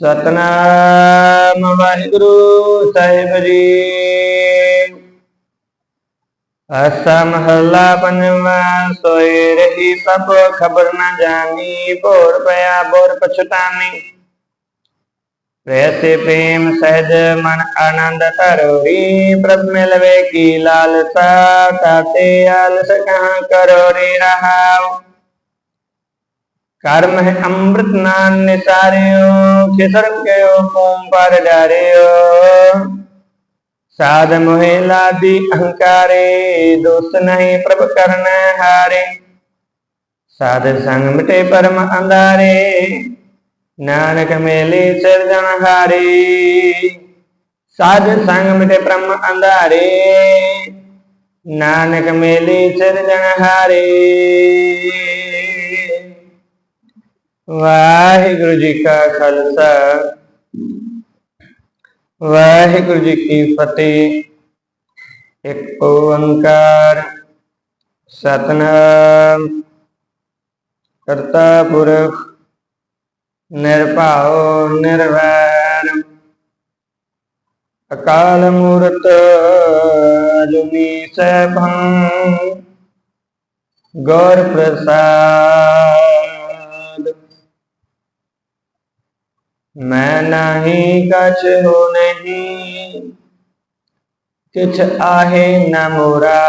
ਸਤਨਾਮ ਵਾਹਿਗੁਰੂ ਸਾਹਿਬ ਜੀ। ਅਸਾ ਮਹੱਲਾ ਪੰਜਵਾ ਸੋਏ ਰਹੀ, ਸਭ ਖਬਰ ਨਾ ਜਾਣੀ, ਭੋਰ ਪਿਆ, ਬੋਰ ਪਛਤਾਨੀ ਵੈਸੇ ਪ੍ਰੇਮ ਸਹਿਜ ਮਨ ਆਨੰਦ ਧਰੋਰੀ ਪ੍ਰਭ ਮਿਲਵੇ ਕੀ ਲਾਲਸਾ, ਤਾਤੇ ਆਲਸ ਕਹਾਂ ਕਰੋ ਰਹਾਉ। ਕਰਮ ਹੈ ਅੰਮ੍ਰਿਤ ਨਾਮ ਨਿਸਾਰਿਓ ਖਿਸਰ ਕਿਓ ਕੋਮ ਪਰ ਡਾਰਿਓ ਸਾਧ ਮੋਹਿ ਲਾਦੀ ਅਹੰਕਾਰੇ ਦੋਸ ਨਹੀਂ ਪ੍ਰਭ ਕਰਨ ਹਾਰੇ ਸਾਧ ਸੰਗ ਮਿਟੇ ਪਰਮ ਅੰਧਾਰੇ ਨਾਨਕ ਮੇਲੇ ਸਿਰਜਣ ਹਾਰੇ ਸਾਧ ਸੰਗ ਮਿਟੇ ਪਰਮ ਅੰਧਾਰੇ ਨਾਨਕ ਮੇਲੇ ਸਿਰਜਣ ਹਾਰੇ ਵਾਹਿਗੁਰੂ ਜੀ ਕਾ ਖਾਲਸਾ। ਵਾਹਿਗੁਰੂ ਜੀ ਕੀ ਫਤਿਹ। ਇੱਕ ਓੰਕਾਰ। ਸਤਨਾਮ। ਕਰਤਾ ਪੁਰਖ ਨਿਰਭਉ, ਨਿਰਵੈਰ। ਅਕਾਲ ਮੂਰਤ ਅਜੂਨੀ ਸੈਭੰ। ਗੌਰ ਪ੍ਰਸਾਦ। ਮੈਂ ਨਹੀਂ ਕਛ ਹੋ ਨਹੀਂ। ਕਿਛ ਆਹੇ ਨ ਮੋਰਾ।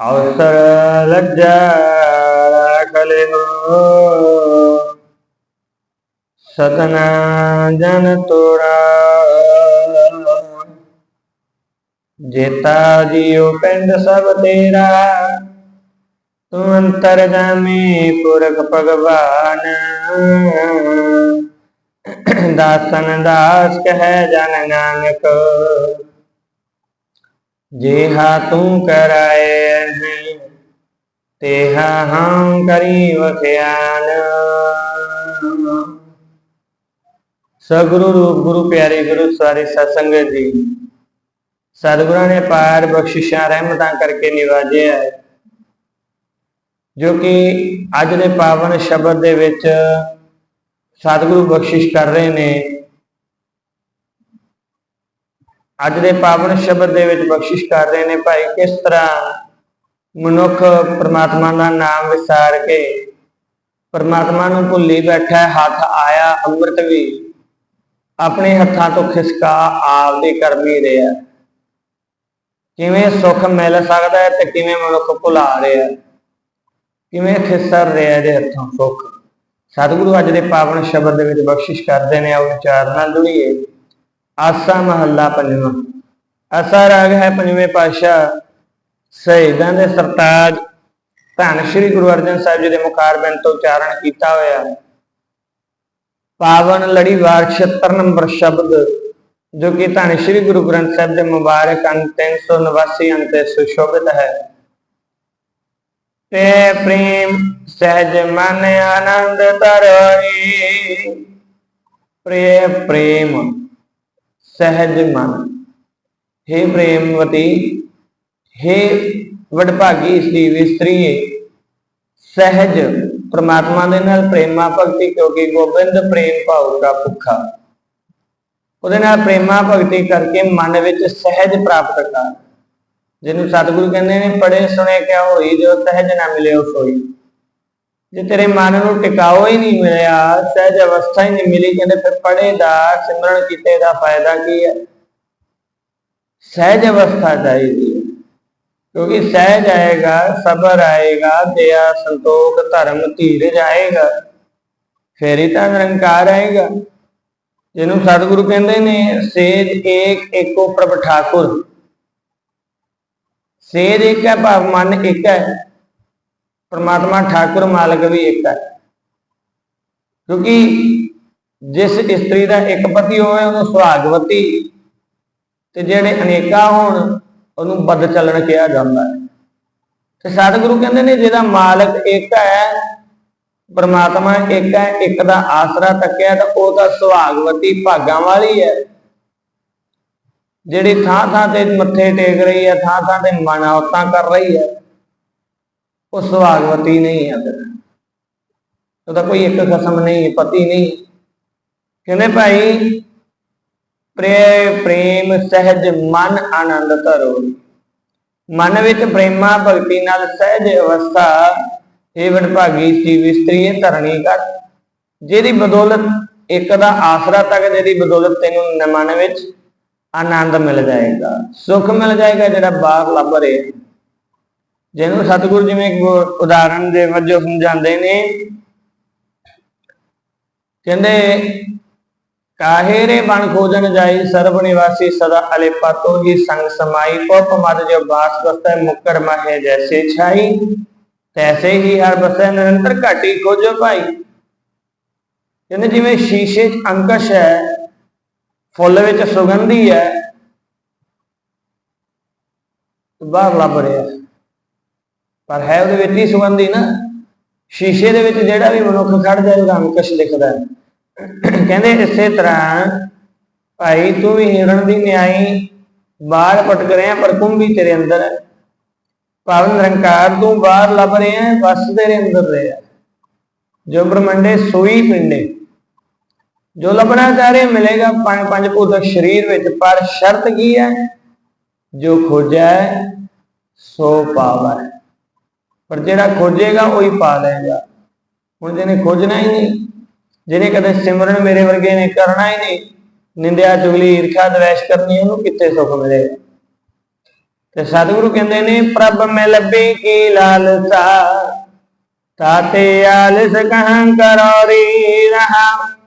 ਅਵਸਰ ਲੱਜਾ ਕਲੇ ਹੋ। ਸਤਨਾ ਜਨ ਤੋਰਾ ਜੇਤਾ ਜੀਉ ਪਿੰਡ ਸਭ ਤੇਰਾ। ਤੂੰ ਅੰਤਰ ਜਾਮੀ ਪੁਰਖ ਭਗਵਾਨ। ਦਾਸਨ ਦਾਸ ਕਹੈ ਜਨ ਨਾਨਕ। ਜਿਹਾ ਤੂੰ ਕਰਾਏ ਹੈ ਤੇਹਾ ਹਮ ਕਰੀ ਵਖਿਆਨ ਸਗੁਰੂ ਰੂਪ ਗੁਰੂ ਪਿਆਰੇ ਗੁਰੂ ਸਾਰੇ ਸਤਸੰਗ ਜੀ, ਸਤਿਗੁਰਾਂ ਨੇ ਪਾਰ ਬਖਸ਼ਿਸ਼ਾਂ ਰਹਿਮਤਾਂ ਕਰਕੇ ਨਿਵਾਜਿਆ ਹੈ। ਜੋ ਕਿ ਅੱਜ ਦੇ ਪਾਵਨ ਸ਼ਬਦ ਦੇ ਵਿੱਚ ਸਤਿਗੁਰੂ ਬਖਸ਼ਿਸ਼ ਕਰ ਰਹੇ ਨੇ। ਅੱਜ ਦੇ ਪਾਵਨ ਸ਼ਬਦ ਦੇ ਵਿੱਚ ਬਖਸ਼ਿਸ਼ ਕਰ ਰਹੇ ਨੇ ਭਾਈ ਕਿਸ ਤਰ੍ਹਾਂ ਮਨੁੱਖ ਪਰਮਾਤਮਾ ਦਾ ਨਾਮ ਵਿਸਾਰ ਕੇ ਪਰਮਾਤਮਾ ਨੂੰ ਭੁੱਲੀ ਬੈਠਾ ਹੱਥ ਆਇਆ, ਅੰਮ੍ਰਿਤ ਵੀ ਆਪਣੇ ਹੱਥਾਂ ਤੋਂ ਖਿਸਕਾ ਆਪਦੇ ਕਰਮੀ ਰਿਹਾ। ਕਿਵੇਂ ਸੁੱਖ ਮਿਲ ਸਕਦਾ ਹੈ ਤੇ ਕਿਵੇਂ ਮਨੁੱਖ ਭੁਲਾ ਰਿਹਾ। ਹੈ ਕਿਵੇਂ ਖਿਸਰ ਰਿਹਾ ਇਹਦੇ ਹੱਥੋਂ ਸੁੱਖ? ਸਤਿਗੁਰੂ ਅੱਜ ਦੇ ਪਾਵਨ ਸ਼ਬਦ ਦੇ ਵਿੱਚ ਬਖਸ਼ਿਸ਼ ਕਰਦੇ ਨੇ ਉਹ ਵਿਚਾਰ ਨਾਲ ਜੁੜੀਏ। ਆਸਾ ਮਹੱਲਾ ਪੰਜਵਾਂ। ਆਸਾ ਰਾਗ ਹੈ ਪੰਜਵੇਂ ਪਾਤਸ਼ਾਹ ਸ਼ਹੀਦਾਂ ਦੇ ਸਰਤਾਜ। ਧੰਨ ਸ਼੍ਰੀ ਗੁਰੂ ਅਰਜਨ ਸਾਹਿਬ ਜੀ ਦੇ ਮੁਖਾਰਬਿੰਦ ਤੋਂ ਉਚਾਰਨ ਕੀਤਾ ਹੋਇਆ। ਪਾਵਨ ਲੜੀਵਾਰ 76 ਨੰਬਰ ਸ਼ਬਦ, ਜੋ ਕਿ ਧੰਨ ਸ਼੍ਰੀ ਗੁਰੂ ਗ੍ਰੰਥ ਸਾਹਿਬ ਦੇ ਮੁਬਾਰਕ ਅੰਕ 389 ਅੰਕ ਤੇ ਸੁਸ਼ੋਭਿਤ ਹੈ। ਤੇ ਪ੍ਰੇਮ ਸਹਿਜ ਮਨ ਆਨੰਦ ਤਰੋਈ ਪ੍ਰਿਯ ਪ੍ਰੇਮ ਸਹਿਜ ਮਨ। हे ਪ੍ਰੇਮਵਤੀ हे ਵਡਭਾਗੀ ਇਸਦੀ ਵਿਸਤਰੀਏ, ਸਹਿਜ ਪ੍ਰਮਾਤਮਾ ਦੇ ਨਾਲ ਪ੍ਰੇਮਾ ਭਗਤੀ ਕਿਉਂਕਿ ਗੋਬਿੰਦ ਪ੍ਰੇਮ ਭਾਉ ਦਾ ਭੁੱਖਾ। ਉਹਦੇ ਨਾਲ ਪ੍ਰੇਮਾ ਭਗਤੀ ਕਰਕੇ ਮਨ ਵਿੱਚ ਸਹਿਜ ਪ੍ਰਾਪਤ ਕਰਦਾ ਜਿਹਨੂੰ ਸਤਿਗੁਰੂ ਕਹਿੰਦੇ ਨੇ ਪੜੇ ਸੁਣੇ ਕਿਆ ਹੋਈ ਜੋ ਸਹਿਜ ਨਾ ਮਿਲੇ ਉਹ ਸੋਈ। ਜੇ ਤੇਰੇ ਮਨ ਨੂੰ ਟਿਕਾਓ ਹੀ ਨਹੀਂ ਮਿਲਿਆ, ਸਹਿਜ ਅਵਸਥਾ ਹੀ ਨਹੀਂ ਮਿਲੀ, ਕਹਿੰਦੇ ਫਿਰ ਪੜੇ ਦਾ, ਸਿਮਰਨ ਕੀਤੇ ਦਾ ਫਾਇਦਾ ਕੀ ਹੈ? ਸਹਿਜ ਅਵਸਥਾ ਚਾਹੀਦੀ ਹੈ। ਕਿਉਂਕਿ ਸਹਿਜ ਆਏਗਾ, ਸਬਰ ਆਏਗਾ, ਦਇਆ, ਸੰਤੋਖ, ਧਰਮ, ਧੀਰਜ ਆਏਗਾ। ਫੇਰ ਹੀ ਤਾਂ ਨਿਰੰਕਾਰ ਆਏਗਾ। ਜਿਹਨੂੰ ਸਤਿਗੁਰੂ ਕਹਿੰਦੇ ਨੇ, ਸੇਜ ਏਕ ਏਕੋ ਪ੍ਰਭ ਠਾਕੁਰ। ਸੇਜ ਇੱਕ ਹੈ, ਭਾਵ ਮਨ ਇੱਕ ਹੈ। ਪਰਮਾਤਮਾ ਠਾਕੁਰ, ਮਾਲਕ ਵੀ ਇੱਕ ਹੈ। ਕਿਉਂਕਿ ਜਿਸ ਇਸਤਰੀ ਦਾ ਇੱਕ ਪਤੀ ਹੋਵੇ, ਉਹਨੂੰ ਸੁਹਾਗਵਤੀ ਤੇ ਜਿਹੜੇ ਅਨੇਕਾ ਹੋਣ, ਉਹਨੂੰ ਬਦ ਚੱਲਣ ਕਿਹਾ ਜਾਂਦਾ ਹੈ। ਤੇ ਸਤਿਗੁਰੂ ਕਹਿੰਦੇ ਨੇ, ਜਿਹਦਾ ਮਾਲਕ ਇੱਕ ਹੈ, ਪਰਮਾਤਮਾ ਇੱਕ ਹੈ, ਇੱਕ ਦਾ ਆਸਰਾ ਤੱਕਿਆ ਤਾਂ ਉਹ ਤਾਂ ਸੁਹਾਗਵਤੀ ਭਾਗਾਂ ਵਾਲੀ ਹੈ। ਜਿਹੜੀ ਥਾਂ ਥਾਂ ਤੇ ਮੱਥੇ ਟੇਕ ਰਹੀ ਹੈ, ਥਾਂ ਥਾਂ ਤੇ ਮਨਾਵਤਾਂ ਕਰ ਰਹੀ ਹੈ, ਉਹ ਸੁਭਾਗਵਤੀ ਨਹੀਂ ਹੈ ਫਿਰ ਉਹਦਾ ਕੋਈ ਇੱਕ ਖਸਮ ਨਹੀਂ, ਪਤੀ ਨਹੀਂ। ਕਹਿੰਦੇ ਭਾਈ, ਪ੍ਰੇ, ਪ੍ਰੇਮ ਸਹਿਜ ਮਨ ਆਨੰਦ ਧਰੋ। ਮਨ ਵਿੱਚ ਪ੍ਰੇਮਾ ਭਗਤੀ ਨਾਲ ਸਹਿਜ ਅਵਸਥਾ, ਇਹ ਵਡਭਾਗੀ ਸੀ ਵਿਸਤਰੀ ਧਰਣੀ ਕਰ। ਜਿਹਦੀ ਬਦੌਲਤ ਇੱਕ ਦਾ ਆਸਰਾ ਤੱਕ, ਜਿਹਦੀ ਬਦੌਲਤ ਤੈਨੂੰ ਮਨ ਵਿੱਚ ਆਨੰਦ ਮਿਲ ਜਾਏਗਾ, ਸੁੱਖ ਮਿਲ ਜਾਏਗਾ, ਜਿਹੜਾ ਬਾਹਰ ਲੱਭ ਰਿਹਾ। ਜਿਹਨੂੰ ਸਤਿਗੁਰੂ ਜਿਵੇਂ ਉਦਾਹਰਣ ਦੇ ਵਜੋਂ ਸਮਝਾਉਂਦੇ ਨੇ, ਕਹਿੰਦੇ ਕਾਹੇ ਰੇ ਬਣ ਖੋਜਨ ਜਾਈ ਸਰਬ ਨਿਵਾਸੀ ਸਦਾ ਅਲੇਪਾ ਤੋ ਹੀ ਸੰਗ ਸਮਾਈ ਪਉ ਮਦ ਜੋ ਬਾਸ ਬਸੈ ਮੁਕਰ ਮਹੇ ਜੈਸੇ ਛਾਈ। ਤੈਸੇ ਹੀ ਹਰ ਬਸੈ ਨਿਰੰਤਰ ਘਾਟੀ ਖੋਜੋ ਭਾਈ। ਕਹਿੰਦੇ ਜਿਵੇਂ ਸ਼ੀਸ਼ੇ 'ਚ ਅੰਕਸ਼ ਹੈ ਫੁੱਲ ਵਿੱਚ ਸੁਗੰਧੀ ਹੈ। ਬਾਹਰ ਲੱਭ ਰਿਹਾ ਪਰ ਹੈ ਉਹਦੇ ਵਿੱਚ ਹੀ ਸੁਗੰਧੀ ਨਾ। ਸ਼ੀਸ਼ੇ ਦੇ ਵਿੱਚ ਜਿਹੜਾ ਵੀ ਮਨੁੱਖ ਖੜ ਜਾਏ ਉਹਦਾ ਅੰਕਸ਼ ਦਿਖਦਾ ਕਹਿੰਦੇ ਇਸੇ ਤਰ੍ਹਾਂ, ਭਾਈ ਤੂੰ ਵੀ ਹਿਰਣ ਦੀ ਨਿਆਈ ਬਾਹਰ ਪਟਕ ਰਿਹਾ ਪਰ ਕੁੰਭੀ ਤੇਰੇ ਅੰਦਰ ਹੈ। ਭਾਵ ਨਿਰੰਕਾਰ ਤੂੰ ਬਾਹਰ ਲੱਭ ਰਿਹਾ ਹੈ ਤੇਰੇ ਅੰਦਰ ਰਿਹਾ ਜੋ ਬ੍ਰਹਮੰਡੇ ਸੋਈ ਪਿੰਡੇ। ਜੋ ਲੱਭਣਾ ਚਾਹ ਰਹੇ, ਮਿਲੇਗਾ ਪੰਜ ਪੰਜ ਭੂਤਕ ਸਰੀਰ ਵਿੱਚ, ਪਰ ਸ਼ਰਤ ਕੀ ਹੈ? ਜੋ ਖੋਜੈ, ਸੋ ਪਾਵੈ। ਪਰ ਜਿਹੜਾ ਖੋਜੇਗਾ, ਉਹੀ ਪਾ ਲਏਗਾ। ਹੁਣ ਜਿਹਨੇ ਖੋਜਣਾ ਹੀ ਨਹੀਂ, ਜਿਹਨੇ ਕਦੇ ਸਿਮਰਨ ਮੇਰੇ ਵਰਗੇ ਨੇ ਕਰਨਾ ਹੀ ਨਹੀਂ, ਨਿੰਦਿਆ, ਚੁਗਲੀ, ਈਰਖਾ, ਦਵੈਸ਼ ਕਰਨੀ, ਉਹਨੂੰ ਕਿੱਥੇ ਸੁੱਖ ਮਿਲੇਗਾ ਤੇ ਸਤਿਗੁਰੂ ਕਹਿੰਦੇ ਨੇ, ਪ੍ਰਭ ਮੈਂ ਲੱਭੀ ਕੀ ਲਾਲਸਾ? ਤਾਤੇ ਆਲਸ ਕਹਾਂ ਕਰੋਰੀ ਰਹਾ?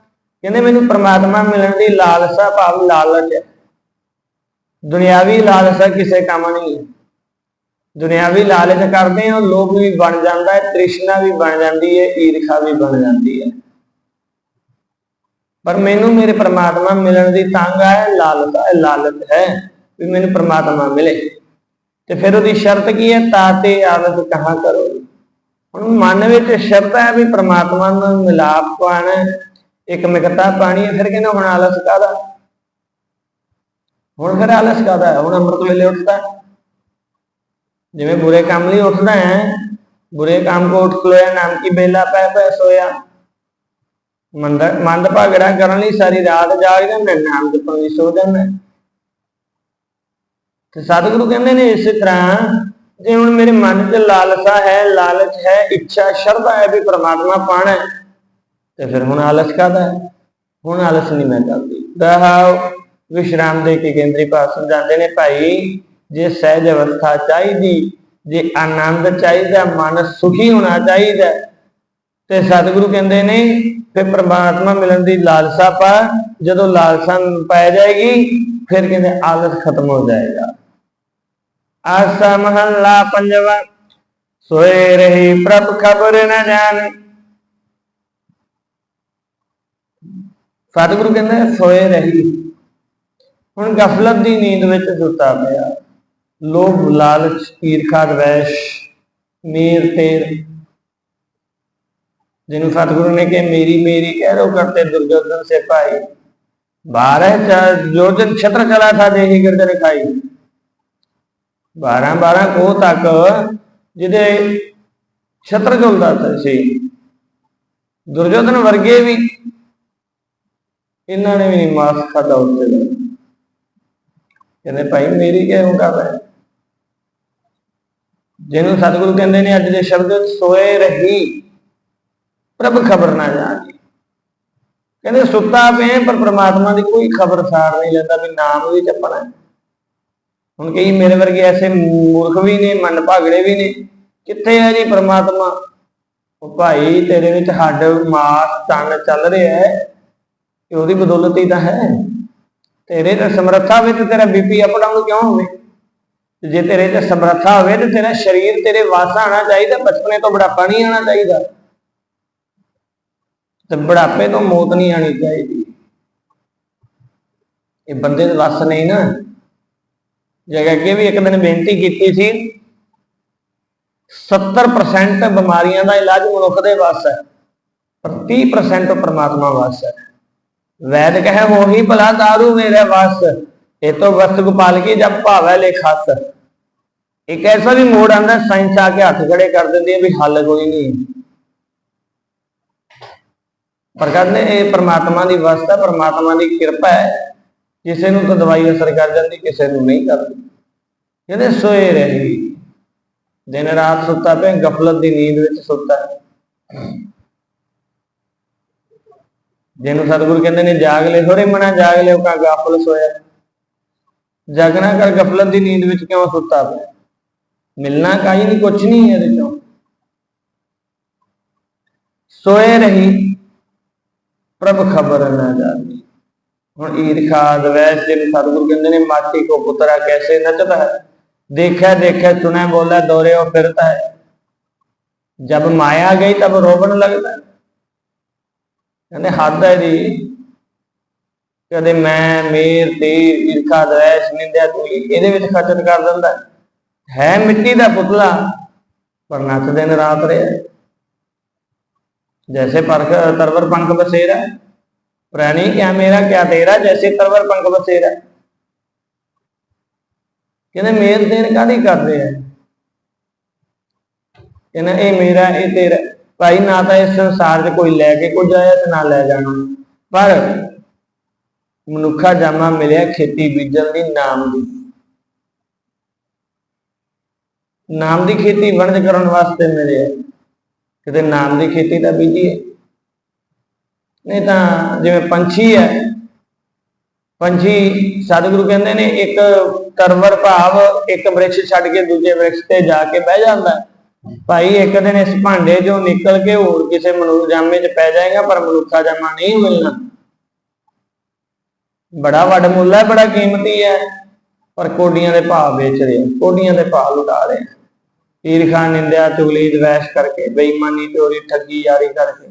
ਕਹਿੰਦੇ ਮੈਨੂੰ ਪ੍ਰਮਾਤਮਾ ਮਿਲਣ ਦੀ ਲਾਲਸਾ ਭਾਵ ਲਾਲਚ ਹੈ। ਦੁਨਿਆਵੀ ਲਾਲਸਾ ਕਿਸੇ ਕੰਮ ਨਹੀਂ। ਦੁਨਿਆਵੀ ਲਾਲਚ ਕਰਦੇ ਹਾਂ ਲੋਭ ਵੀ ਬਣ ਜਾਂਦਾ ਹੈ, ਤ੍ਰਿਸ਼ਨਾ ਵੀ ਬਣ ਜਾਂਦੀ ਹੈ, ਈਰਖਾ ਵੀ ਬਣ ਜਾਂਦੀ ਹੈ। ਪਰ ਮੈਨੂੰ ਮੇਰੇ ਪ੍ਰਮਾਤਮਾ ਮਿਲਣ ਦੀ ਤੰਗ ਹੈ, ਲਾਲਸਾ ਲਾਲਚ ਹੈ ਵੀ ਮੈਨੂੰ ਪ੍ਰਮਾਤਮਾ ਮਿਲੇ। ਤੇ ਫਿਰ ਉਹਦੀ ਸ਼ਰਤ ਕੀ ਹੈ? ਤਾਤੇ ਆਦਤ ਕਹਾ ਕਰੋ। ਹੁਣ ਮਨ ਵਿੱਚ ਸ਼ਰਤ ਹੈ ਵੀ ਪ੍ਰਮਾਤਮਾ ਨੂੰ ਮਿਲਾਪ ਪਾਣਾ ਇੱਕ ਮਿਕਤਾ ਪਾਣੀ ਹੈ ਫਿਰ ਕਹਿੰਦਾ ਹੁਣ ਆਲਸ ਕਾਦਾ ਹੁਣ ਫਿਰ ਆਲਸ ਕਾਦਾ ਹੁਣ ਅੰਮ੍ਰਿਤ ਵੇਲੇ ਉੱਠਦਾ ਜਿਵੇਂ ਬੁਰੇ ਕੰਮ ਲਈ ਉੱਠਦਾ ਹੈ ਬੁਰੇ ਕੰਮ ਕੋ ਉੱਠ ਖਲੋਇਆ ਨਾਮ ਕੀ ਬੇਲਾ ਪੈ ਪੈ ਸੋਇਆ। ਮੰਦ ਮੰਦ ਭਾਗੜਾ ਕਰਨ ਲਈ ਸਾਰੀ ਰਾਤ ਜਾਗਦਾ ਮੈਂ ਨਾਮ ਜਪਣ ਲਈ ਸੋ ਜਾਂਦਾ ਤੇ ਸਤਿਗੁਰੂ ਕਹਿੰਦੇ ਨੇ ਇਸੇ ਤਰ੍ਹਾਂ ਜੇ ਹੁਣ ਮੇਰੇ ਮਨ 'ਚ ਲਾਲਸਾ ਹੈ ਲਾਲਚ ਹੈ ਇੱਛਾ ਸ਼ਰਧਾ ਹੈ ਵੀ ਪ੍ਰਮਾਤਮਾ ਪਾਣਾ ਹੈ, ਤੇ ਫਿਰ ਹੁਣ ਆਲਸ ਕਾਦਾ ਹੁਣ ਆਲਸ ਨਹੀਂ ਮੈਂ ਕਰਦੀ। ਰਹਾਉ ਵਿਸ਼ਰਾਮ ਦੇ ਕੇ ਕੇਂਦਰੀ ਭਾਸ਼ਣ ਸਮਝਾਉਂਦੇ ਨੇ, ਭਾਈ, ਜੇ ਸਹਿਜ ਅਵਸਥਾ ਚਾਹੀਦੀ, ਜੇ ਆਨੰਦ ਚਾਹੀਦਾ, ਮਨ ਸੁਖੀ ਹੋਣਾ ਚਾਹੀਦਾ, ਤੇ ਸਤਿਗੁਰੂ ਕਹਿੰਦੇ ਨੇ, ਫਿਰ ਪ੍ਰਮਾਤਮਾ ਮਿਲਣ ਦੀ ਲਾਲਸਾ ਪਾ। ਜਦੋਂ ਲਾਲਸਾ ਪੈ ਜਾਏਗੀ, ਫਿਰ ਕਹਿੰਦੇ ਆਲਸ ਖਤਮ ਹੋ ਜਾਏਗਾ। ਆਸਾ ਮਹੱਲਾ ਪੰਜਵਾ, ਸੋਏ ਰਹੀ ਪ੍ਰਭ ਖਬਰ ਨਾ ਜਾਣੇ। ਸਤਿਗੁਰੂ ਕਹਿੰਦੇ, ਸੋਏ ਰਹੀ। ਹੁਣ ਗਫਲਤ ਦੀ ਨੀਂਦ ਵਿੱਚ ਸੁੱਤਾ ਪਿਆ। ਲੋਭ, ਲਾਲਚ, ਈਰਖਾ, ਦਵੇਸ਼, ਮੇਰ, ਤੇਰ। ਜਿਹਨੂੰ ਸਤਿਗੁਰੂ ਨੇ ਕਿ ਮੇਰੀ ਮੇਰੀ ਕਹਿ ਰੋ ਕਰਤੇ ਦੁਰਯੋਧਨ ਸੇ ਭਾਈ। ਬਾਰਹ ਜੋਜਨ ਛਤਰ ਚਲਾ ਥਾ ਦੇਹੀ ਗਿਰਦ ਰਖਾਈ। 12 12 ਕੋ ਤੱਕ ਜਿਹਦੇ ਛਤਰ ਜੁਲਦਾ ਸੀ। ਦੁਰਯੋਧਨ ਵਰਗੇ ਵੀ ਇਹਨਾਂ ਨੇ ਵੀ ਨਹੀਂ ਮਾਸ ਖਾਦਾ ਉੱਤੇ ਦਾ ਕਹਿੰਦੇ ਭਾਈ ਮੇਰੀ ਕਿਉਂ ਕਰ ਹੈ? ਜਿਹਨੂੰ ਸਤਿਗੁਰੂ ਕਹਿੰਦੇ ਨੇ ਅੱਜ ਦੇ ਸ਼ਬਦ ਸੋਏ ਰਹੀ, ਪ੍ਰਭ ਖਬਰ ਨਾ ਜਾਣੀ। ਕਹਿੰਦੇ ਸੁੱਤਾ ਪਏ ਪਰ ਪ੍ਰਮਾਤਮਾ ਦੀ ਕੋਈ ਖਬਰ ਸਾਰ ਨਹੀਂ ਲੈਂਦਾ ਵੀ ਨਾਮ ਵੀ ਜਪਣਾ ਹੁਣ ਕਈ ਮੇਰੇ ਵਰਗੇ ਐਸੇ ਮੂਰਖ ਵੀ ਨੇ, ਮਨ ਭਾਗੜੇ ਵੀ ਨੇ, ਕਿੱਥੇ ਹੈ ਜੀ ਪ੍ਰਮਾਤਮਾ? ਉਹ ਭਾਈ ਤੇਰੇ ਵਿੱਚ ਹੱਡ, ਮਾਸ, ਤਨ ਚੱਲ ਰਿਹਾ ਹੈ। ਕਿ ਉਹਦੀ ਬਦੌਲਤ ਹੀ ਤਾਂ ਹੈ। ਤੇਰੇ ਤੇ ਸਮਰੱਥਾ ਵਿੱਚ ਤੇਰਾ ਬੀਪੀ ਅਪ ਡਾਊਨ ਕਿਉਂ ਹੋਵੇ? ਜੇ ਤੇਰੇ ਤੇ ਸਮਰੱਥਾ ਹੋਵੇ ਤੇ ਤੇਰਾ ਸਰੀਰ ਤੇਰੇ ਵਾਸ ਆਣਾ ਚਾਹੀਦਾ, ਬਚਪਨੇ ਤੋਂ ਬੁਢਾਪਾ ਨਹੀਂ ਆਣਾ ਚਾਹੀਦਾ। ਤੇ ਬੁਢਾਪੇ ਤੋਂ ਮੌਤ ਨਹੀਂ ਆਣੀ ਚਾਹੀਦੀ। ਇਹ ਬੰਦੇ ਦੇ ਵੱਸ ਨਹੀਂ ਨਾ। ਜੇ ਅੱਗੇ ਵੀ ਇੱਕ ਦਿਨ ਬੇਨਤੀ ਕੀਤੀ ਸੀ 70% ਬਿਮਾਰੀਆਂ ਦਾ ਇਲਾਜ ਮਨੁੱਖ ਦੇ ਵੱਸ ਹੈ। ਪਰ 30% ਪ੍ਰਮਾਤਮਾ ਵੱਸ ਹੈ। ਵੈਦ ਕਹੇ, ਮੋਹੀ ਭਲਾ दारू ਮੇਰੇ ਵੱਸ। ਇਹ ਤੋਂ ਵਸਤ ਗੋਪਾਲ ਕੀ ਜਬ ਭਾਵੈ ਲੈ ਖਾਸ? ਇੱਕ ਐਸਾ ਵੀ ਮੋੜ ਆਂਦਾ ਸਾਇੰਸ ਆ ਕੇ ਹੱਥ ਖੜੇ ਕਰ ਦਿੰਦੀ ਹੈ ਵੀ ਹੱਲ ਕੋਈ ਨਹੀਂ। ਪਰ ਕਹਿੰਦੇ, ਇਹ ਪ੍ਰਮਾਤਮਾ ਦੀ ਵਸਤਾ ਪ੍ਰਮਾਤਮਾ ਦੀ ਕਿਰਪਾ ਹੈ। ਕਿਸੇ ਨੂੰ ਤਾਂ ਦਵਾਈ ਅਸਰ ਕਰ ਜਾਂਦੀ, ਕਿਸੇ ਨੂੰ ਨਹੀਂ ਕਰਦੀ ਕਹਿੰਦੇ, ਸੋਏ ਰਹੀ। ਦਿਨ ਰਾਤ ਸੁੱਤਾ ਪਿਆ, ਗਫਲਤ ਦੀ ਨੀਂਦ ਵਿੱਚ ਸੁੱਤਾ ਜਿਹਨੂੰ ਸਤਿਗੁਰ ਕਹਿੰਦੇ ਨੇ, ਜਾਗ ਲੈ, ਹੋਰੇ ਮਨਾ, ਜਾਗ ਲੈ ਕਾ ਗਾਫਲ ਸੋਇਆ ਜਾਗਣਾ ਕਰ, ਗਫਲਤ ਦੀ ਨੀਂਦ ਵਿੱਚ ਕਿਉਂ ਸੁੱਤਾ ਪਿਆ? ਮਿਲਣਾ ਕਾਈ ਨਹੀਂ ਕੁਛ ਨਹੀਂ ਇਹਦੇ ਚੋਂ। ਸੋਏ ਰਹੀ, ਪ੍ਰਭ ਖਬਰ ਨਾ ਜਾਣੀ। ਹੁਣ ਈਰਖਾ ਦਵੈਸ਼ ਜਿਹਨੂੰ ਸਤਿਗੁਰ ਕਹਿੰਦੇ ਨੇ, ਮਾਟੀ ਕੋ ਪੁੱਤਰਾ ਕੈਸੇ ਨੱਚਦਾ ਹੈ? ਦੇਖਿਆ ਦੇਖਿਆ, ਸੁਣਿਆ, ਬੋਲਿਆ ਦੋਰੇ ਉਹ ਫਿਰਤਾ ਹੈ। ਜਦ ਮਾਇਆ ਗਈ, ਤਬ ਰੋਵਣ ਲੱਗਦਾ ਹੈ। ਕਹਿੰਦੇ, ਹੱਦ ਹੈ ਜੀ। ਕਦੇ ਮੈਂ, ਮੇਰ ਤੇ ਈਰਖਾ, ਦ੍ਰੈਸ਼, ਨਿੰਦਿਆ ਤੂਲੀ ਇਹਦੇ ਵਿੱਚ ਖਚਨ ਕਰ ਦਿੰਦਾ। ਹੈ ਮਿੱਟੀ ਦਾ ਪੁਤਲਾ, ਪਰ ਨੱਚ ਦਿਨ ਰਾਤ ਰਿਹਾ। ਜੈਸੇ ਪਰਖ, ਤਰਵਰ ਪੰਖ ਬਸੇਰਾ। ਪ੍ਰਾਣੀ, ਕਿਆ ਮੇਰਾ, ਕਿਆ ਤੇਰਾ, ਜੈਸੇ ਤਰਵਰ ਪੰਖ ਬਸੇਰਾ। ਕਹਿੰਦੇ, ਮੇਰ ਦੇਨ ਕਾਦੀ ਕਰਦੇ ਆ? ਕਹਿੰਦਾ, ਇਹ ਮੇਰਾ, ਇਹ ਤੇਰਾ। ਭਾਈ, ਨਾ ਤਾਂ ਇਸ ਸੰਸਾਰ 'ਚ ਕੋਈ ਲੈ ਕੇ ਕੁਝ ਆਇਆ ਤੇ ਨਾ ਲੈ ਜਾਣਾ। ਪਰ ਮਨੁੱਖਾ ਜਾਮਾ ਮਿਲਿਆ ਖੇਤੀ ਬੀਜਣ ਦੀ ਨਾਮ ਦੀ। ਨਾਮ ਦੀ ਖੇਤੀ ਵਣਜ ਕਰਨ ਵਾਸਤੇ ਮਿਲਿਆ। ਕਿਤੇ ਨਾਮ ਦੀ ਖੇਤੀ ਤਾਂ ਬੀਜੀਏ। ਨਹੀਂ ਤਾਂ ਜਿਵੇਂ ਪੰਛੀ ਹੈ, ਪੰਛੀ ਸਤਿਗੁਰੂ ਕਹਿੰਦੇ ਨੇ, ਇੱਕ ਕਰਵਰ ਭਾਵ ਇੱਕ ਬ੍ਰਿਕਸ਼ ਛੱਡ ਕੇ ਦੂਜੇ ਬ੍ਰਿਕਸ਼ ਤੇ ਜਾ ਕੇ ਬਹਿ ਜਾਂਦਾ। ਹੈ। ਭਾਈ ਇੱਕ ਦਿਨ ਇਸ ਭਾਂਡੇ ਚੋਂ ਨਿਕਲ ਕੇ ਹੋਰ ਕਿਸੇ ਮਨੁੱਖ ਜਾਮੇ 'ਚ ਪੈ ਜਾਏਗਾ, ਪਰ ਮਨੁੱਖਾ ਜਾਮਾ ਨਹੀਂ ਮਿਲਣਾ। ਬੜਾ ਵੱਡ ਮੁੱਲ ਹੈ, ਬੜਾ ਕੀਮਤੀ ਹੈ, ਪਰ ਕੋਡੀਆਂ ਦੇ ਭਾਅ ਵੇਚ ਰਹੇ, ਕੋਡੀਆਂ ਦੇ ਭਾਅ ਲੁਟਾ ਰਹੇ। ਆ। ਈਰਖਾ ਨਿੰਦਿਆ, ਚੁਗਲੀ, ਦਵੈਸ਼ ਕਰਕੇ, ਬੇਈਮਾਨੀ, ਚੋਰੀ, ਠੱਗੀ, ਯਾਰੀ ਕਰਕੇ।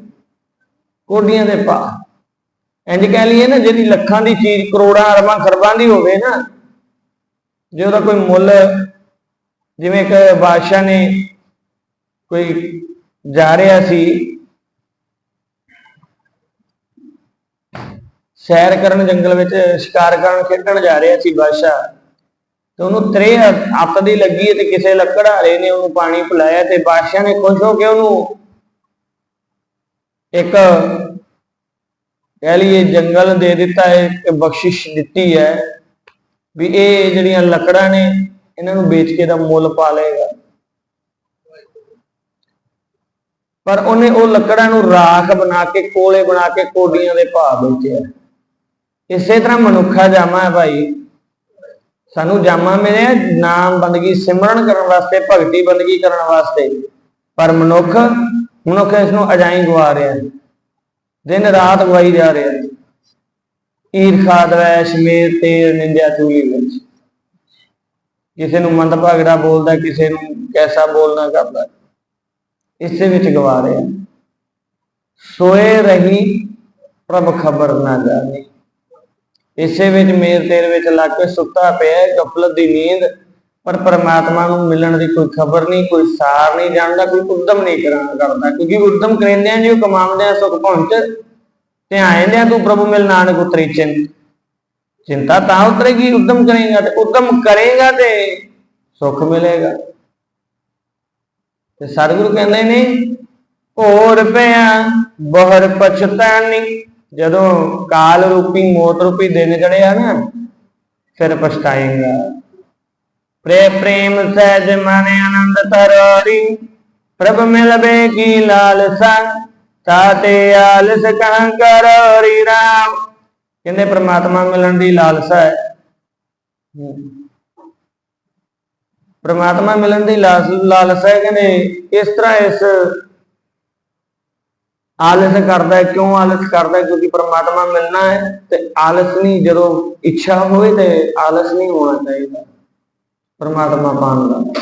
ਕੋਡੀਆਂ ਦੇ ਭਾਅ। ਇੰਜ ਕਹਿ ਲਈਏ ਨਾ, ਜਿਹੜੀ ਲੱਖਾਂ ਦੀ ਚੀਜ਼, ਕਰੋੜਾਂ, ਅਰਬਾਂ, ਖਰਬਾਂ ਦੀ ਹੋਵੇ ਨਾ, ਜੇ ਉਹਦਾ ਕੋਈ ਮੁੱਲ, ਜਿਵੇਂ ਇੱਕ ਬਾਦਸ਼ਾਹ ਨੇ ਕੋਈ ਜਾ ਰਿਹਾ ਸੀ, ਸੈਰ ਕਰਨ ਜੰਗਲ ਵਿੱਚ, ਸ਼ਿਕਾਰ ਕਰਨ ਖੇਡਣ ਜਾ ਰਿਹਾ ਸੀ ਬਾਦਸ਼ਾਹ। ਤੇ ਉਹਨੂੰ ਤਰੇ ਹੱਥ ਦੀ ਲੱਗੀ ਤੇ ਕਿਸੇ ਲੱਕੜਹਾਰੇ ਨੇ ਉਹਨੂੰ ਪਾਣੀ ਪਿਲਾਇਆ ਤੇ ਬਾਦਸ਼ਾਹ ਨੇ ਖੁਸ਼ ਹੋ ਕੇ ਉਹਨੂੰ ਇੱਕ ਕਹਿ ਲਈਏ ਜੰਗਲ ਦੇ ਦਿੱਤਾ ਹੈ ਕਿ ਬਖਸ਼ਿਸ਼ ਦਿੱਤੀ ਹੈ ਵੀ ਇਹ ਜਿਹੜੀਆਂ ਲੱਕੜਾਂ ਨੇ, ਇਹਨਾਂ ਨੂੰ ਵੇਚ ਕੇ ਦਾ ਮੁੱਲ ਪਾ ਲਏਗਾ। ਪਰ ਉਹਨੇ ਉਹ ਲੱਕੜਾਂ ਨੂੰ ਰਾਖ ਬਣਾ ਕੇ, ਕੋਲੇ ਬਣਾ ਕੇ ਕੋਡੀਆਂ ਦੇ ਭਾਅ ਵੇਚਿਆ ਇਸੇ ਤਰ੍ਹਾਂ ਮਨੁੱਖਾ ਜਾਮਾ ਹੈ ਭਾਈ। ਸਾਨੂੰ ਜਾਮਾ ਮਿਲਿਆ, ਨਾਮ ਬੰਦਗੀ, ਸਿਮਰਨ ਕਰਨ ਵਾਸਤੇ, ਭਗਤੀ ਬੰਦਗੀ ਕਰਨ ਵਾਸਤੇ। ਪਰ ਮਨੁੱਖ ਮਨੁੱਖ ਇਸ ਨੂੰ ਅਜਾਈ ਗਵਾ ਰਿਹਾ ਹੈ। ਦਿਨ ਰਾਤ ਗਵਾਈ ਜਾ ਰਿਹਾ ਹੈ। ਈਰਖਾ ਦਵੈਸ਼ ਮੇਰ ਤੇਰ ਨਿੰਦਿਆ ਚੁਗਲੀ ਵਿੱਚ ਕਿਸੇ ਨੂੰ ਮੰਦ ਭਾਗੜਾ ਬੋਲਦਾ, ਕਿਸੇ ਨੂੰ ਕੈਸਾ ਬੋਲਣਾ ਕਰਦਾ। ਇਸੇ ਵਿੱਚ ਗਵਾ ਰਿਹਾ ਸੋਏ ਰਹੀ ਪ੍ਰਭ ਖਬਰ ਨਾ ਜਾਣੀ। ਇਸੇ ਵਿੱਚ ਮੇਰ ਤੇਰ ਵਿੱਚ ਲੱਗ ਕੇ ਸੁੱਤਾ ਪਿਆ ਹੈ, ਗਫਲਤ ਦੀ ਨੀਂਦ, ਪਰ ਪਰਮਾਤਮਾ ਨੂੰ ਮਿਲਣ ਦੀ ਕੋਈ ਖਬਰ ਨਹੀਂ, ਕੋਈ ਸਾਰ ਨਹੀਂ ਜਾਣਦਾ, ਕੋਈ ਉਦਮ ਨਹੀਂ ਕਰਾਂ ਕਰਦਾ। ਕਿਉਂਕਿ ਉਦਮ ਕਰਿੰਦਿਆਂ ਜੀ ਕਮਾਉਂਦੇ ਆ ਸੁਖ ਪਹੁੰਚ, ਤੇ ਆਇੰਦਿਆਂ ਤੂੰ ਪ੍ਰਭੂ ਮਿਲ ਨਾਨਕ ਉਤਰੀ ਚਿੰਤ। ਚਿੰਤਾ ਤਾਂ ਉਤਰੇਗੀ, ਉਦਮ ਕਰੇਗਾ ਤੇ ਉਦਮ ਕਰੇਗਾ ਤੇ ਸੁਖ ਮਿਲੇਗਾ। ਤੇ ਸਤਿਗੁਰੂ ਕਹਿੰਦੇ ਨੇ ਹੋਰ ਪਿਆ ਬਹਰ ਪਛਤਾਨੀ ਜਦੋਂ ਕਾਲ ਰੂਪੀ, ਮੌਤ ਰੂਪੀ ਦਿਨ ਚੜਿਆ ਨਾ, ਫਿਰ ਪਛਤਾਏਗਾ। ਪ੍ਰੇ ਪ੍ਰੇਮ ਸਹਿਜ ਮਨ ਆਨੰਦ ਤਰੋਰੀ ਪ੍ਰਭ ਮਿਲਬੇ ਕੀ ਲਾਲਸਾ ਤਾਤੇ ਆਲਸ ਕਹਾਂ ਕਰੋਰੀ ਰਾਮ। ਕਹਿੰਦੇ ਪ੍ਰਮਾਤਮਾ ਮਿਲਣ ਦੀ ਲਾਲਸਾ ਹੈ। ਪ੍ਰਮਾਤਮਾ ਮਿਲਣ ਦੀ ਲਾਸ- ਲਾਲਸਾ ਹੈ ਕਹਿੰਦੇ ਇਸ ਤਰ੍ਹਾਂ ਇਸ ਆਲਸ ਕਰਦਾ ਹੈ। ਕਿਉਂ ਆਲਸ ਕਰਦਾ ਹੈ? ਕਿਉਂਕਿ ਪ੍ਰਮਾਤਮਾ ਮਿਲਣਾ ਹੈ ਤੇ ਆਲਸ ਨਹੀਂ, ਜਦੋਂ ਇੱਛਾ ਹੋਵੇ ਤੇ ਆਲਸ ਨਹੀਂ ਹੋਣਾ ਚਾਹੀਦਾ। ਪ੍ਰਮਾਤਮਾ ਪਾਣ ਦਾ।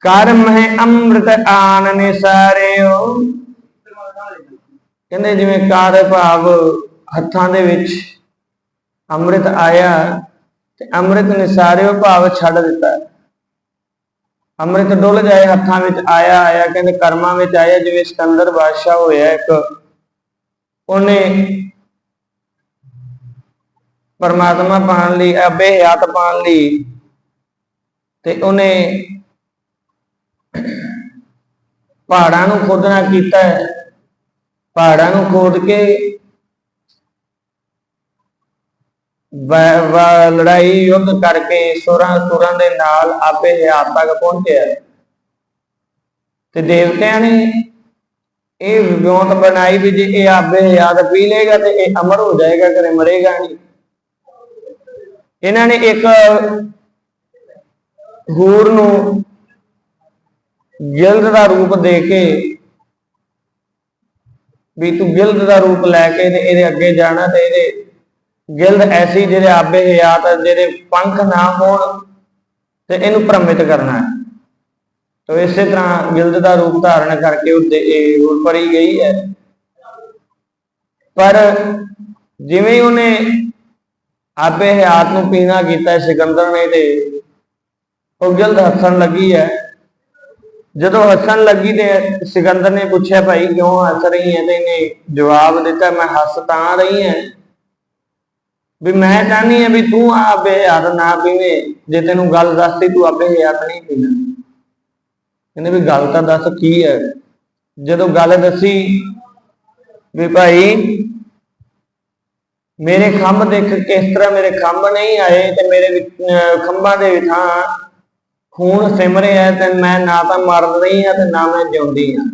ਕਰਮ ਹੈ ਅੰਮ੍ਰਿਤ ਆਨ ਨਿਸਾਰਿਓ ਕਹਿੰਦੇ ਜਿਵੇਂ ਕਾਰ ਭਾਵ ਹੱਥਾਂ ਦੇ ਵਿੱਚ ਅੰਮ੍ਰਿਤ ਆਇਆ ਤੇ ਅੰਮ੍ਰਿਤ ਨੇ ਨਿਸਾਰਿਓ ਭਾਵ ਛੱਡ ਦਿੱਤਾ। ਅੰਮ੍ਰਿਤ ਡੁੱਲ ਜਾਏ ਹੱਥਾਂ ਵਿੱਚ ਆਇਆ ਆਇਆ ਕਹਿੰਦੇ ਕਰਮਾਂ ਵਿੱਚ ਆਇਆ, ਜਿਵੇਂ ਸਿਕੰਦਰ ਬਾਦਸ਼ਾਹ ਹੋਇਆ ਇੱਕ। ਉਹਨੇ ਪਰਮਾਤਮਾ ਪਾਣ ਲਈ, ਅਬੇ ਹਯਾਤ ਪਾਣ ਲਈ ਤੇ ਉਹਨੇ ਪਹਾੜਾਂ ਨੂੰ ਖੋਦਣਾ ਕੀਤਾ ਪਹਾੜਾਂ ਨੂੰ ਖੋਦ ਕੇ ਵ- ਵ- ਲੜਾਈ ਯੁੱਧ ਕਰਕੇ ਸੁਰਾਂ ਸੁਰਾਂ ਦੇ ਨਾਲ ਆਪੇ ਹਯਾਤ ਤੱਕ ਪਹੁੰਚਿਆ। ਤੇ ਦੇਵਤਿਆਂ ਨੇ ਇਹ ਵਿਉਂਤ ਬਣਾਈ ਵੀ ਜੇ ਇਹ ਆਪੇ ਹਯਾਤ ਪੀ ਲੇਗਾ ਤੇ ਇਹ ਅਮਰ ਹੋ ਜਾਏਗਾ, ਕਦੇ ਮਰੇਗਾ ਨਹੀਂ। ਇਹਨਾਂ ਨੇ ਇੱਕ ਹੂਰ ਨੂੰ ਗਿਲਦ ਦਾ ਰੂਪ ਦੇ ਕੇ ਵੀ ਤੂੰ ਗਿਲਦ ਦਾ ਰੂਪ ਲੈ ਕੇ ਤੇ ਇਹਦੇ ਅੱਗੇ ਜਾਣਾ ਤੇ ਇਹਦੇ ਗਿਲਦ ਐਸੀ ਜਿਹੜੇ ਆਬੇ ਹਯਾਤ ਜਿਹੜੇ ਪੰਖ ਨਾ ਹੋਣ ਤੇ ਇਹਨੂੰ ਭ੍ਰਮਿਤ ਕਰਨਾ ਹੈ। ਤੋ ਇਸੇ ਤਰ੍ਹਾਂ ਗਿਲਦ ਦਾ ਰੂਪ ਧਾਰਨ ਕਰਕੇ ਉੱਤੇ ਇਹ ਰੂਪ ਪਰੀ ਗਈ ਹੈ। ਪਰ ਜਿਵੇਂ ਹੀ ਉਹਨੇ ਆਬੇ ਹਯਾਤ ਨੂੰ ਪੀਣਾ ਕੀਤਾ ਸਿਕੰਦਰ ਨੇ ਤੇ ਉਹ ਗਿਲਦ ਹੱਸਣ ਲੱਗੀ ਹੈ। ਜਦੋਂ ਹੱਸਣ ਲੱਗੀ ਤੇ ਸਿਕੰਦਰ ਨੇ ਪੁੱਛਿਆ, ਭਾਈ ਕਿਉਂ ਹੱਸ ਰਹੀ ਹੈ? ਤੇ ਇਹਨੇ ਜਵਾਬ ਦਿੱਤਾ, ਮੈਂ ਹੱਸ ਤਾਂ ਰਹੀ ਹਾਂ ਵੀ ਮੈਂ ਚਾਹਨੀ ਆ ਵੀ ਤੂੰ ਆਪੇ ਹੱਥ ਨਾ ਪੀਵੇਂ, ਜੇ ਤੈਨੂੰ ਗੱਲ ਦੱਸਤੀ ਤੂੰ ਆਪੇ ਹੱਥ ਨਹੀਂ ਪੀਣਾ। ਕਹਿੰਦੇ ਵੀ ਗੱਲ ਤਾਂ ਦੱਸ ਕੀ ਹੈ? ਜਦੋਂ ਗੱਲ ਦੱਸੀ ਵੀ ਭਾਈ ਮੇਰੇ ਖੰਭ ਦੇਖ ਕਿਸ ਤਰ੍ਹਾਂ ਮੇਰੇ ਖੰਭ ਨਹੀਂ ਆਏ ਤੇ ਮੇਰੇ ਅਹ ਖੰਭਾਂ ਦੇ ਥਾਂ ਖੂਨ ਸਿਮ ਰਿਹਾ ਤੇ ਮੈਂ ਨਾ ਤਾਂ ਮਰ ਰਹੀ ਹਾਂ ਤੇ ਨਾ ਮੈਂ ਜਿਉਂਦੀ ਹਾਂ।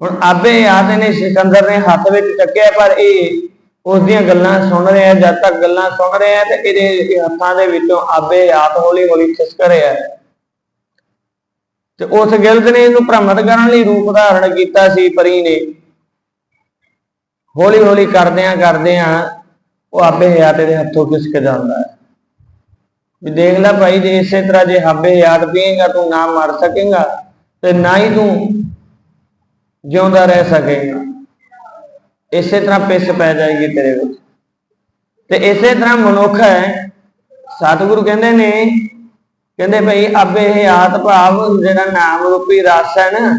ਹੁਣ ਆਬੇ ਯਾਦ ਨੇ ਸਿਕੰਦਰ ਨੇ ਹੱਥ ਵਿੱਚ ਚੱਕਿਆ, ਪਰ ਇਹ ਉਸ ਦੀਆਂ ਗੱਲਾਂ ਸੁਣ ਰਿਹਾ ਜਦ ਤੱਕ ਗੱਲਾਂ ਸੁਣ ਰਿਹਾ ਤੇ ਇਹਦੇ ਹੱਥਾਂ ਦੇ ਵਿੱਚੋਂ ਆਬੇ ਯਾਦ ਹੌਲੀ ਹੌਲੀ ਖਿਸਕ ਰਿਹਾ ਤੇ ਉਸ ਗਿਲਦ ਨੇ ਇਹਨੂੰ ਭ੍ਰਮਤ ਕਰਨ ਲਈ ਰੂਪ ਧਾਰਨ ਕੀਤਾ ਸੀ, ਪਰੀ ਨੇ। ਹੌਲੀ ਹੌਲੀ ਕਰਦਿਆਂ ਕਰਦਿਆਂ ਉਹ ਆਬੇ ਹਯਾਤ ਦੇ ਹੱਥੋਂ ਖਿਸਕ ਜਾਂਦਾ ਹੈ। ਵੀ ਦੇਖ ਲੈ ਭਾਈ, ਜੇ ਇਸੇ ਤਰ੍ਹਾਂ ਜੇ ਹਾਬੇ ਯਾਦ ਪੀਏਗਾ, ਤੂੰ ਨਾ ਮਰ ਸਕੇਗਾ ਤੇ ਨਾ ਹੀ ਤੂੰ ਜਿਉਂਦਾ ਰਹਿ ਸਕੇਗਾ। ਇਸੇ ਤਰ੍ਹਾਂ ਪਿਸ ਪੈ ਜਾਏਗੀ ਤੇਰੇ ਵਿੱਚ। ਤੇ ਇਸੇ ਤਰ੍ਹਾਂ ਮਨੁੱਖ ਹੈ, ਸਤਿਗੁਰੂ ਕਹਿੰਦੇ ਨੇ, ਕਹਿੰਦੇ ਭਈ ਆਬੇ ਹਯਾਤ ਭਾਵ ਜਿਹੜਾ ਨਾਮ ਰੂਪੀ ਰਸ ਹੈ ਨਾ,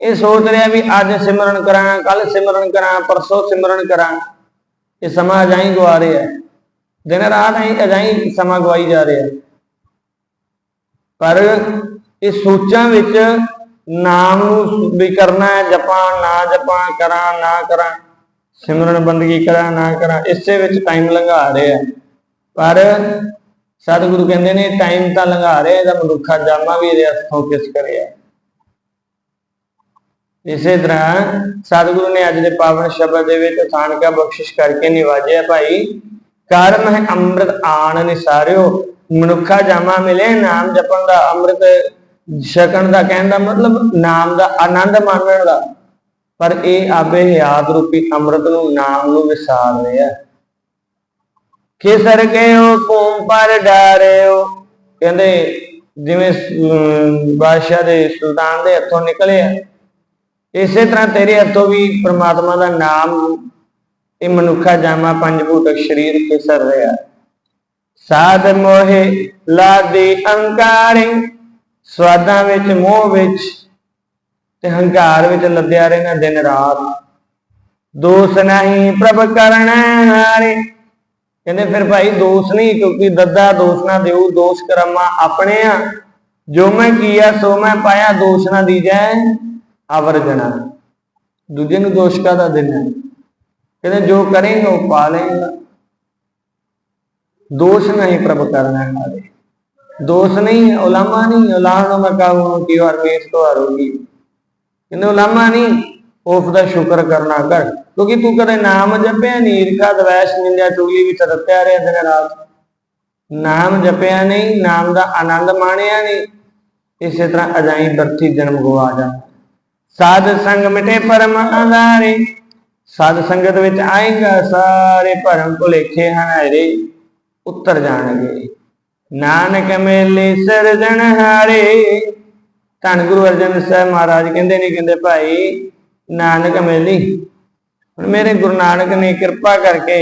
ਇਹ ਸੋਚ ਰਿਹਾ ਵੀ ਅੱਜ ਸਿਮਰਨ ਕਰਾਂ ਕੱਲ ਸਿਮਰਨ ਕਰਾਂ, ਪਰਸੋਂ ਸਿਮਰਨ ਕਰਾਂ, ਇਹ ਸਮਾਂ ਅਜਾਈ ਗਵਾ ਰਿਹਾ ਦਿਨ ਰਾਤ ਐਂ ਅਜਾਈ ਸਮਾਂ ਗਵਾਈ ਜਾ ਰਿਹਾ ਪਰ ਇਹ ਸੋਚਾਂ ਵਿੱਚ ਨਾਮ ਨੂੰ ਵੀ ਕਰਨਾ ਹੈ, ਜਪਾਂ, ਨਾ ਜਪਾਂ, ਕਰਾਂ, ਨਾ ਕਰਾਂ ਸਿਮਰਨ ਬੰਦਗੀ ਕਰਾਂ, ਨਾ ਕਰਾਂ, ਇਸੇ ਵਿੱਚ ਟਾਈਮ ਲੰਘਾ ਰਹੇ ਆ। ਪਰ ਸਤਿਗੁਰੂ ਕਹਿੰਦੇ ਨੇ ਟਾਈਮ ਤਾਂ ਲੰਘਾ ਰਹੇ ਇਹਦਾ ਮਨੁੱਖਾ ਜਾਮਾ ਵੀ ਇਹਦੇ ਹੱਥੋਂ ਕਿਸ ਕਰਿਆ ਇਸੇ ਤਰ੍ਹਾਂ ਸਤਿਗੁਰੂ ਨੇ ਅੱਜ ਦੇ ਪਾਵਨ ਸ਼ਬਦ ਦੇ ਵਿੱਚ ਥਾਨਕਾ ਬਖਸ਼ਿਸ਼ ਕਰਕੇ ਨਿਵਾਜਿਆ, ਭਾਈ। ਕਾਰਨ ਮਹਿ ਅੰਮ੍ਰਿਤ ਆਣ ਨਿਸਾਰਿਓ। ਮਨੁੱਖਾ ਜਾਮਾ ਮਿਲੇ, ਨਾਮ ਜਪਣ ਦਾ, ਅੰਮ੍ਰਿਤ ਛਕਣ ਦਾ ਕਹਿਣ ਦਾ ਮਤਲਬ, ਨਾਮ ਦਾ ਆਨੰਦ ਮਾਣਨ ਦਾ। ਪਰ ਇਹ ਆਬੇ ਹਯਾਤ ਰੂਪੀ ਅੰਮ੍ਰਿਤ ਨੂੰ ਨਾਮ ਨੂੰ ਵਿਸਾਰ ਰਿਹਾ ਖੇਸਰ ਗਿਓ ਕੂਮ ਪਰ ਡਾਰਿਓ ਕਹਿੰਦੇ ਜਿਵੇਂ ਬਾਦਸ਼ਾਹ ਦੇ ਸੁਲਤਾਨ ਦੇ ਹੱਥੋਂ ਨਿਕਲਿਆ ਇਸੇ ਤਰ੍ਹਾਂ ਤੇਰੇ ਹੱਥੋਂ ਵੀ ਪ੍ਰਮਾਤਮਾ ਦਾ ਨਾਮ ਇਹ ਮਨੁੱਖਾ ਜਾਮਾ ਪੰਜ ਭੂਤਕ ਸਰੀਰ ਖੇਸਰ ਰਿਹਾ। ਸਾਧ ਮੋਹਿ ਲਾਦੀ ਅੰਕਾਰਿ, ਸਵਾਦਾਂ ਵਿੱਚ ਮੋਹ ਵਿੱਚ ਤੇ ਹੰਕਾਰ ਵਿੱਚ ਲੱਦਿਆ ਰਹਿਣਾ ਦਿਨ ਰਾਤ। ਦੋਸ ਨਹੀਂ ਪ੍ਰਭ ਕਰਨ ਹਾਰੇ। ਕਹਿੰਦੇ ਫਿਰ ਭਾਈ ਦੋਸ ਨਹੀਂ ਕਿਉਂਕਿ ਦੱਦਾ ਦੋਸ ਨਾ ਦਿਉ ਦੋਸ ਕਰਮਾ ਆਪਣੇ ਆ। ਜੋ ਮੈਂ ਕੀਆ ਸੋ ਮੈਂ ਪਾਇਆ ਦੋਸ਼ ਨਾ ਦੀਜੈ ਆਵਰਜਣਾ ਦੂਜੇ ਨੂੰ ਦੋਸ਼ ਕਾਦਾ ਦੇਣਾ? ਕਹਿੰਦੇ ਜੋ ਕਰੇਗਾ ਉਹ ਪਾ ਲੇਗਾ ਦੋਸ਼ ਨਹੀਂ ਪ੍ਰਭ ਕਰਨਾ ਹਾਰੇ। ਦੋਸ਼ ਨਹੀਂ ਹੈ, ਉਲਾਮਾ ਨਹੀਂ ਹੈ, ਉਲਾਹਣੋਂ ਮੈਂ ਕਹੂੰ ਕਿ ਵਾਰ ਮੇਸ ਤੋਂ ਹਾਰੂਗੀ ਕਹਿੰਦੇ ਉਲਾਮਾ ਨਹੀਂ ਉਸ ਦਾ ਸ਼ੁਕਰ ਕਰਨਾ ਕਰ। ਕਿਉਂਕਿ ਤੂੰ ਕਦੇ ਨਾਮ ਜਪਿਆ ਨਹੀਂ ਈਰਖਾ, ਦਵੈਸ਼, ਨਿੰਦਿਆ, ਚੁਗਲੀ ਵਿੱਚ ਰਤਿਆ ਰਿਹਾ ਦਿਨ ਰਾਤ ਨਾਮ ਜਪਿਆ ਨਹੀਂ ਨਾਮ ਦਾ ਆਨੰਦ ਮਾਣਿਆ ਨਹੀਂ ਇਸੇ ਤਰ੍ਹਾਂ ਅਜਾਈ ਬਰਥੀ ਜਨਮ ਗਵਾ ਜਾ। ਸਾਧ ਸੰਗ ਮਿਟੇ ਪਰਮ ਆਧਾਰੇ, ਸਾਧ ਸੰਗਤ ਵਿੱਚ ਆਏਗਾ, ਸਾਰੇ ਭਰਮ ਭੁਲੇਖੇ ਹਨਾਰੇ, ਉੱਤਰ ਜਾਣਗੇ। ਨਾਨਕ ਮੇਲੇ ਸਰਜਣ ਹਾਰੇ ਧੰਨ ਗੁਰੂ ਅਰਜਨ ਸਾਹਿਬ ਮਹਾਰਾਜ ਕਹਿੰਦੇ ਨੇ, ਕਹਿੰਦੇ ਭਾਈ ਨਾਨਕ ਮੇਲੀ ਹੁਣ ਮੇਰੇ ਗੁਰੂ ਨਾਨਕ ਨੇ ਕਿਰਪਾ ਕਰਕੇ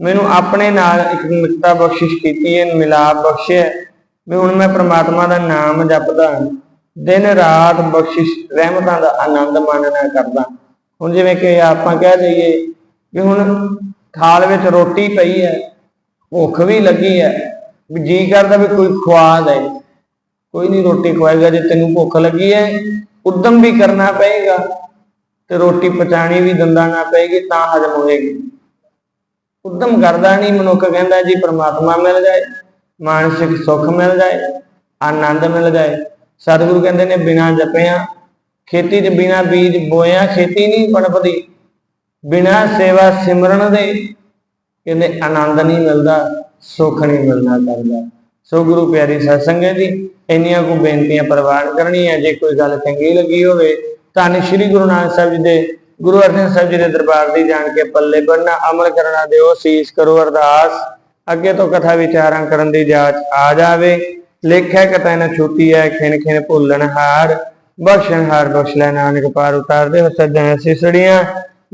ਮੈਨੂੰ ਆਪਣੇ ਨਾਲ ਇੱਕ ਮਿੱਤਤਾ ਬਖਸ਼ਿਸ਼ ਕੀਤੀ ਹੈ, ਮਿਲਾਪ ਬਖਸ਼ਿਆ ਵੀ ਹੁਣ ਮੈਂ ਪ੍ਰਮਾਤਮਾ ਦਾ ਨਾਮ ਜਪਦਾ, ਦਿਨ ਰਾਤ ਬਖਸ਼ਿਸ਼ ਰਹਿਮਤਾਂ ਦਾ ਆਨੰਦ ਮਾਣਨਾ ਕਰਦਾ। ਹੁਣ ਜਿਵੇਂ ਕਿ ਆਪਾਂ ਕਹਿ ਦਈਏ ਵੀ ਹੁਣ ਥਾਲ ਵਿੱਚ ਰੋਟੀ ਪਈ ਹੈ, ਭੁੱਖ ਵੀ ਲੱਗੀ ਹੈ, ਵੀ ਜੀ ਕਰਦਾ ਵੀ ਕੋਈ ਖਵਾ ਦੇ ਕੋਈ ਨਹੀਂ, ਰੋਟੀ ਖਵਾਏਗਾ, ਜੇ ਤੈਨੂੰ ਭੁੱਖ ਲੱਗੀ ਹੈ ਉਦਮ ਵੀ ਕਰਨਾ ਪਏਗਾ ਤੇ ਰੋਟੀ ਪਚਾਣੀ ਵੀ ਦੰਦਾਂ ਨਾਲ ਪਏਗੀ, ਤਾਂ ਹਜਮ ਹੋਏਗੀ। ਉਦਮ ਕਰਦਾ ਨਹੀਂ, ਮਨੁੱਖ ਕਹਿੰਦਾ ਜੀ, ਪ੍ਰਮਾਤਮਾ ਮਿਲ ਜਾਏ, ਮਾਨਸਿਕ ਸੁੱਖ ਮਿਲ ਜਾਏ, ਆਨੰਦ ਮਿਲ ਜਾਏ। ਸਤਿਗੁਰੂ ਕਹਿੰਦੇ ਨੇ, ਬਿਨਾਂ ਜਪਿਆ, ਖੇਤੀ 'ਚ ਬਿਨਾਂ ਬੀਜ ਬੋਇਆ ਖੇਤੀ ਨਹੀਂ ਪਣਪਦੀ। ਬਿਨਾਂ ਸੇਵਾ ਸਿਮਰਨ ਦੇ ਕਹਿੰਦੇ, ਆਨੰਦ ਨਹੀਂ ਮਿਲਦਾ, ਸੁੱਖ ਨਹੀਂ ਮਿਲਣਾ ਕਰਦਾ। ਸੋ ਗੁਰੂ ਪਿਆਰੀ ਸਤਸੰਗ ਹੈ ਜੀ ਇੰਨੀਆਂ ਕੋ ਬੇਨਤੀਆਂ ਪ੍ਰਵਾਨ ਕਰਨੀਆਂ, ਜੇ ਕੋਈ ਗੱਲ ਚੰਗੀ ਲੱਗੀ ਹੋਵੇ ਧੰਨ ਸ੍ਰੀ ਗੁਰੂ ਨਾਨਕ ਸਾਹਿਬ ਜੀ ਦੇ, ਗੁਰੂ ਅਰਜਨ ਸਾਹਿਬ ਜੀ ਦੇ ਦਰਬਾਰ ਦੀ ਜਾਣ ਕੇ ਪੱਲੇ ਬੰਨਣਾ ਅਮਲ ਕਰਨਾ ਦਿਓ, ਸੀਸ ਕਰੋ ਅਰਦਾਸ। ਅੱਗੇ ਤੋਂ ਕਥਾ ਵਿਚਾਰਾਂ ਕਰਨ ਦੀ ਜਾਚ ਆ ਜਾਵੇ। ਲੇਖਿਆ ਕਥਾ ਨਾ ਛੁੱਟੀ ਹੈ ਖਿਣ ਖਿਣ ਭੁੱਲਣ ਹਾਰ। ਬਖਸ਼ਣ ਹਾਰ, ਬਖਸ਼ ਲੈ ਨਾਨਕ ਪਾਰ ਉਤਾਰਦੇ ਹੋ ਸੱਜਣ ਸਿਸੜੀਆਂ।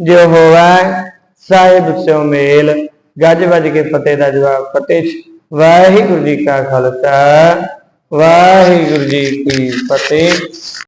ਜੋ ਹੋਵੈ ਸਾਹਿਬ ਸਿਓ ਮੇਲ। ਗੱਜ ਵੱਜ ਕੇ ਫਤਿਹ ਦਾ ਜਵਾਬ, ਫਤਿਹ ਵਾਹਿਗੁਰੂ ਜੀ ਕਾ ਖਾਲਸਾ। ਵਾਹਿਗੁਰੂ ਜੀ ਕੀ ਫਤਿਹ।